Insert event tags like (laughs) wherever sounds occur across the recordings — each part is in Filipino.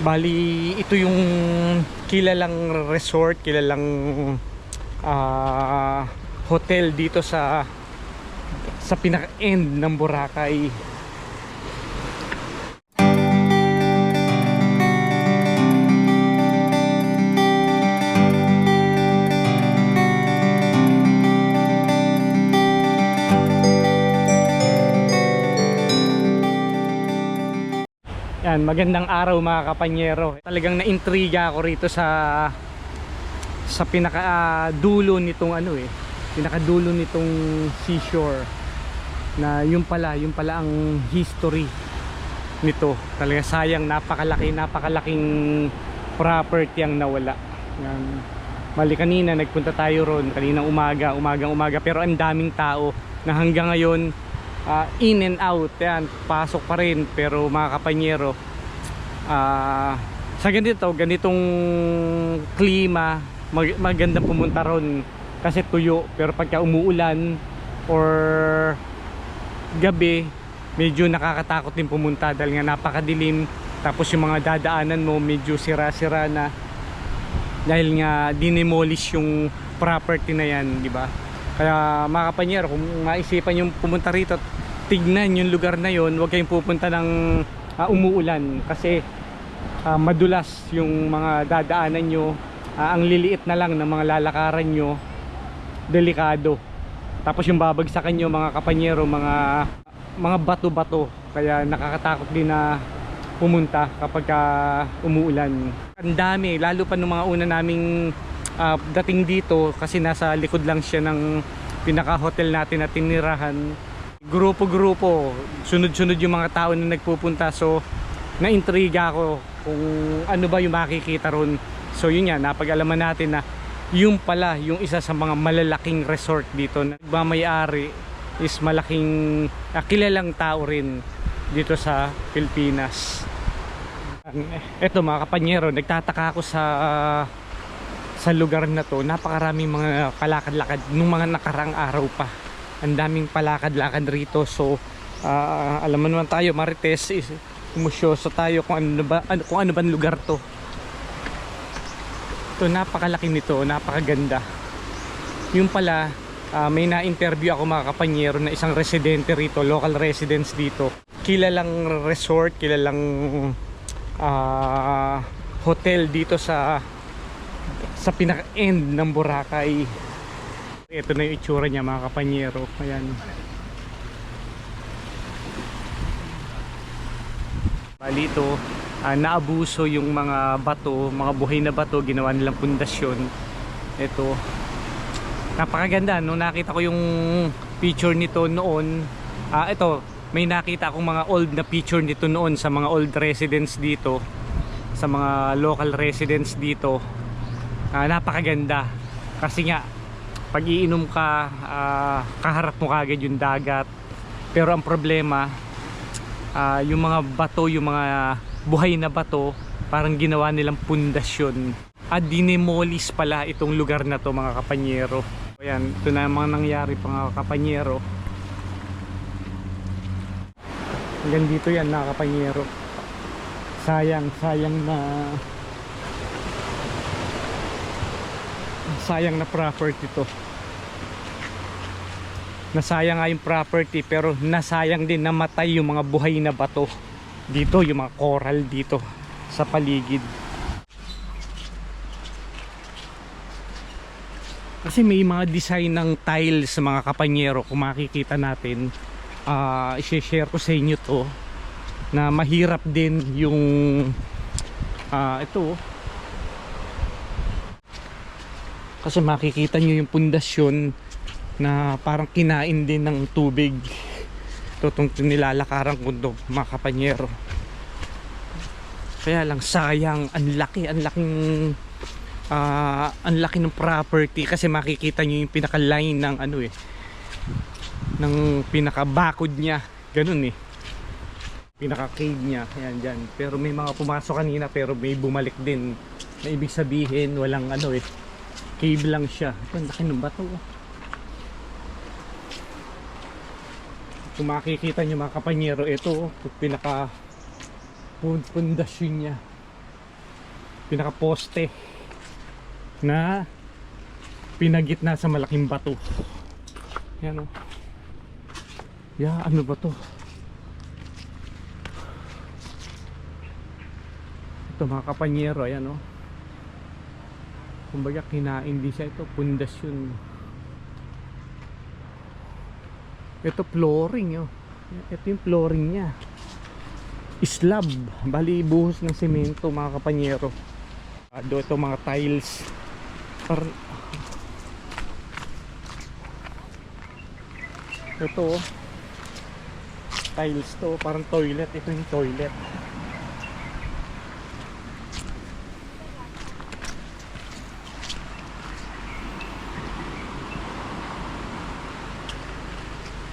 Bali, ito yung kilalang resort, kilalang ah, hotel dito sa sa pinaka-end ng Boracay. Yan, magandang araw mga kapanyero. Talagang naintriga ako rito sa sa pinaka ah, dulo nitong ano eh, pinaka dulo nitong seashore na yung pala, yung pala ang history nito. Talaga sayang napakalaki, napakalaking property ang nawala. Yan. Mali kanina nagpunta tayo ron, kaninang umaga, umagang umaga pero ang daming tao na hanggang ngayon ah, in and out yan pasok pa rin pero mga kapanyero ah, sa ganito ganitong klima mag- magandang pumunta ron kasi tuyo. Pero pagka umuulan or gabi medyo nakakatakot din pumunta dahil nga napakadilim. Tapos yung mga dadaanan mo medyo sira-sira na. Dahil nga dinemolish yung property na yan di ba? Kaya mga kapanyero kung maisipan yung pumunta rito tignan yung lugar na yon huwag kayong pupunta ng ah, umuulan kasi ah, madulas yung mga dadaanan nyo. Ah, ang liliit na lang ng mga lalakaran nyo delikado. Tapos yung babagsakan nyo mga kapanyero mga mga bato-bato. Kaya nakakatakot din na pumunta kapag ka umuulan. Ang dami lalo pa nung mga una naming ah, dating dito kasi nasa likod lang siya ng pinaka hotel natin na tinirahan grupo-grupo sunod-sunod yung mga tao na nagpupunta. So naintriga ako kung ano ba yung makikita ron. So yun nga napag-alaman natin na yung pala yung isa sa mga malalaking resort dito. Na nagmamayari is malaking ah, kilalang tao rin dito sa Pilipinas. Eto mga kapanyero nagtataka ako sa sa lugar na to. Napakaraming mga palakad-lakad nung mga nakarang araw pa ang daming palakad-lakad rito. So ah, alam mo naman tayo Marites is umusyoso tayo kung ano ba ano, kung ano ba lugar to. To napakalaki nito napakaganda. Yung pala ah, may na-interview ako mga kapanyero na isang residente rito local residents dito. Kilalang resort kilalang ah, hotel dito sa sa pinaka-end ng Boracay ito na yung itsura niya mga kapanyero ayan Bali ito, ah, naabuso yung mga bato, mga buhay na bato, ginawa nilang pundasyon. Ito, napakaganda. Nung nakita ko yung picture nito noon, ah, ito, may nakita akong mga old na picture nito noon sa mga old residents dito, sa mga local residents dito. Ah, napakaganda. Kasi nga, pag iinom ka, ah, kaharap mo kagad yung dagat. Pero ang problema, ah, yung mga bato, yung mga buhay na bato, parang ginawa nilang pundasyon. At dinemolis pala itong lugar na to mga kapanyero. Ayan, ito na ang mga nangyari pa mga kapanyero. Hanggang dito yan mga kapanyero. Sayang, sayang na sayang na property to. Nasayang nga yung property pero nasayang din namatay yung mga buhay na bato. Dito yung mga coral dito sa paligid. Kasi may mga design ng tiles sa mga kapanyero kung makikita natin uh, i-share ko sa inyo to na mahirap din yung ah, ito kasi makikita nyo yung pundasyon na parang kinain din ng tubig. Ito itong nilalakaran ko to mga kapanyero. Kaya lang sayang. Ang laki ang laking ah, ang laki ng property. Kasi makikita nyo yung pinaka line ng ano eh ng pinaka bakod niya. Ganun eh. Pinaka cave niya. Ayan dyan. Pero may mga pumasok kanina pero may bumalik din. Na ibig sabihin walang ano eh cave lang siya ito ang laki ng bato oh. kung makikita nyo mga kapanyero ito oh, pinaka pund- pundasyon niya pinaka-poste na pinagitna sa malaking bato. Yan o. Ya, ano ba to? Ito mga kapanyero, ayan o. Kumbaga kinain din siya ito, pundasyon. Ito flooring oh. Ito yung flooring niya. Slab, bali buhos ng semento mga kapanyero. Ado ito mga tiles. Par ito oh. Tiles to, parang toilet. Ito yung toilet.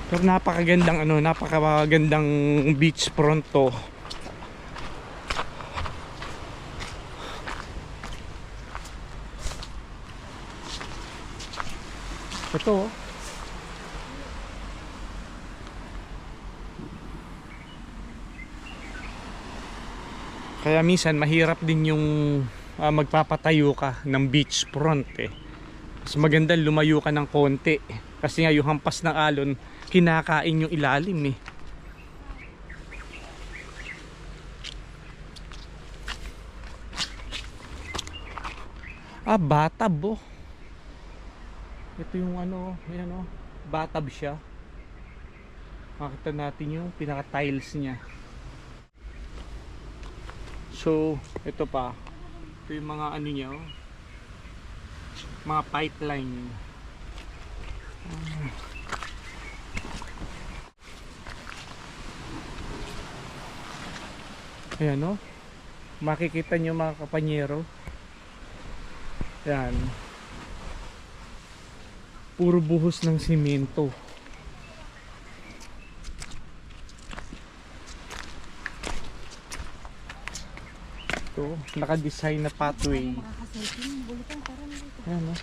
Pero napakagandang ano, napakagandang beach front to. Ito oh. Kaya minsan mahirap din yung ah, magpapatayo ka ng beach front eh. Mas maganda lumayo ka ng konti. Kasi nga yung hampas ng alon, kinakain yung ilalim eh. Ah, batab oh. Ito yung ano, yan oh. Batab siya. Makita natin yung pinaka-tiles niya. So, ito pa. Ito yung mga ano niya oh. Mga pipeline. Ayan no. Makikita nyo mga kapanyero. Ayan. Puro buhos ng simento. Ito, naka-design na pathway. Ayan no.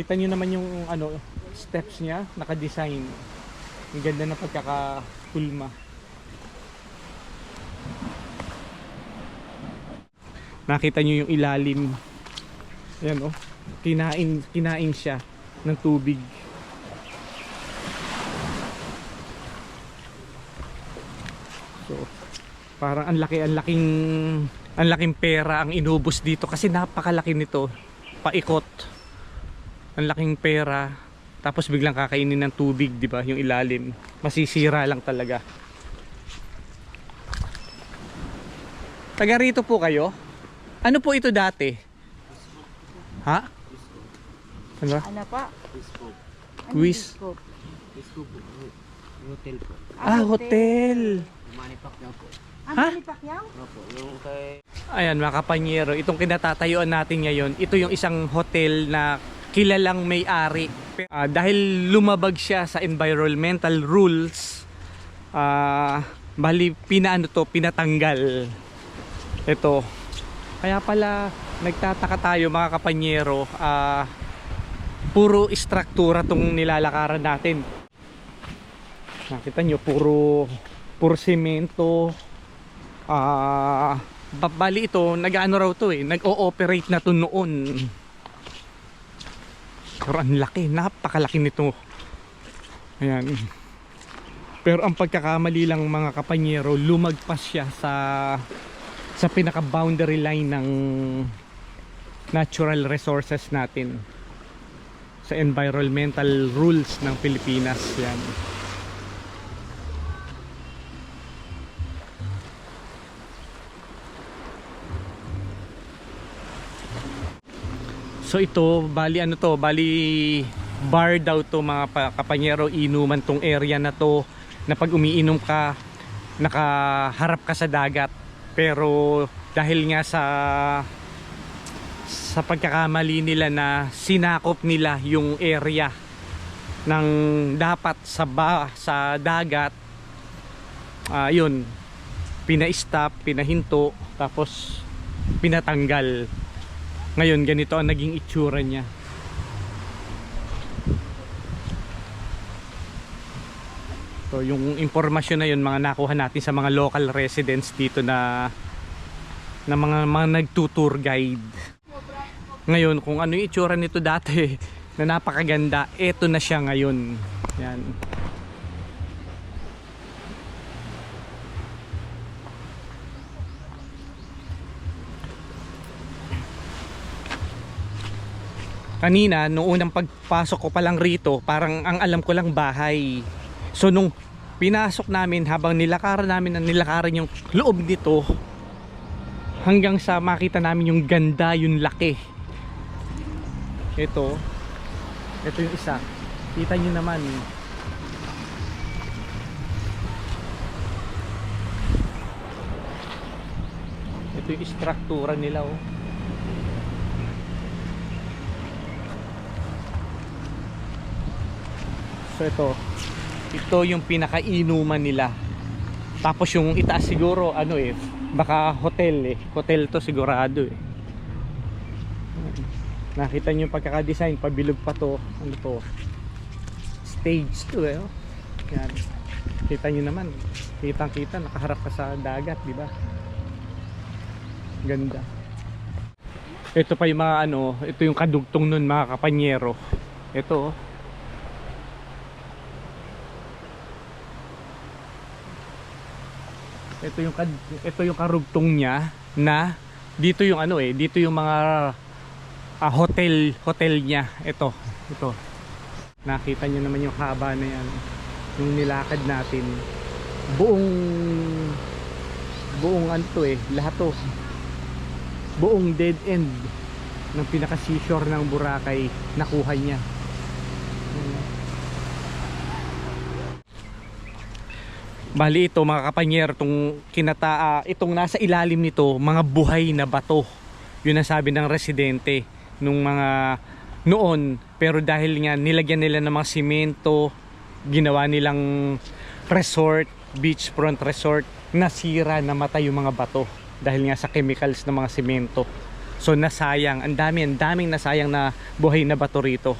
Kita nyo naman yung ano steps niya, naka-design. Ang ganda ng pagkakakulma. Nakita nyo yung ilalim. Ayan oh. Kinain, kinain siya ng tubig. So, parang ang laki, ang laking, ang laking pera ang inubos dito kasi napakalaki nito. Paikot. Ang laking pera. Tapos biglang kakainin ng tubig, di ba? Yung ilalim. Masisira lang talaga. Taga rito po kayo? Ano po ito dati? Ha? Ano? Ano pa? Quiz. Ano. Hotel po. Ah, hotel. Manny Pacquiao po. Ang Ha? Ayan mga kapanyero, itong kinatatayuan natin ngayon, ito yung isang hotel na kilalang may-ari. Ah, dahil lumabag siya sa environmental rules, ah, bali pinaano to, pinatanggal. Ito. Kaya pala nagtataka tayo mga kapanyero, ah, puro istruktura tong nilalakaran natin. Nakita nyo, puro puro semento. Ah, ba- bali ito, nag-ano raw to eh, nag-ooperate na to noon. Pero ang laki, napakalaki nito. Ayan. Pero ang pagkakamali lang mga kapanyero, lumagpas siya sa sa pinaka boundary line ng natural resources natin sa environmental rules ng Pilipinas yan. So ito, bali ano to, bali bar daw to mga pa- kapanyero, inuman tong area na to na pag umiinom ka, nakaharap ka sa dagat. Pero dahil nga sa sa pagkakamali nila na sinakop nila yung area ng dapat sa ba, sa dagat yun pina-stop, pinahinto tapos pinatanggal ngayon ganito ang naging itsura niya so yung impormasyon na yun mga nakuha natin sa mga local residents dito na ng mga mga nagtutour guide. Ngayon, kung ano yung itsura nito dati (laughs) na napakaganda, eto na siya ngayon. Yan. Kanina, nung unang pagpasok ko pa lang rito, parang ang alam ko lang bahay. So nung pinasok namin habang nilakaran namin ang nilakaran yung loob nito hanggang sa makita namin yung ganda, yung laki. Ito. Ito yung isa. Kita nyo naman. Ito yung istruktura nila oh. So ito, ito yung pinakainuman nila. Tapos yung itaas siguro ano eh, baka hotel eh. Hotel to sigurado eh. Nakita niyo yung pagkaka-design, pabilog pa to. Ano to? Stage to eh. oh. Yan. Kita niyo naman. Kitang-kita nakaharap ka sa dagat, di ba? Ganda. Ito pa yung mga ano, ito yung kadugtong nun mga kapanyero. Ito oh. Ito yung ito yung karugtong niya na dito yung ano eh dito yung mga ah, hotel hotel niya. Ito ito. Nakita niyo naman yung haba na yan. Yung nilakad natin. Buong buong ano to eh lahat to. Buong dead end ng pinaka seashore ng Boracay nakuha niya Bali ito mga kapanyero, itong kinata, ah, itong nasa ilalim nito, mga buhay na bato. Yun ang sabi ng residente nung mga noon. Pero dahil nga nilagyan nila ng mga simento, ginawa nilang resort, beachfront resort, nasira, namatay yung mga bato. Dahil nga sa chemicals ng mga simento. So nasayang, ang dami, ang daming nasayang na buhay na bato rito.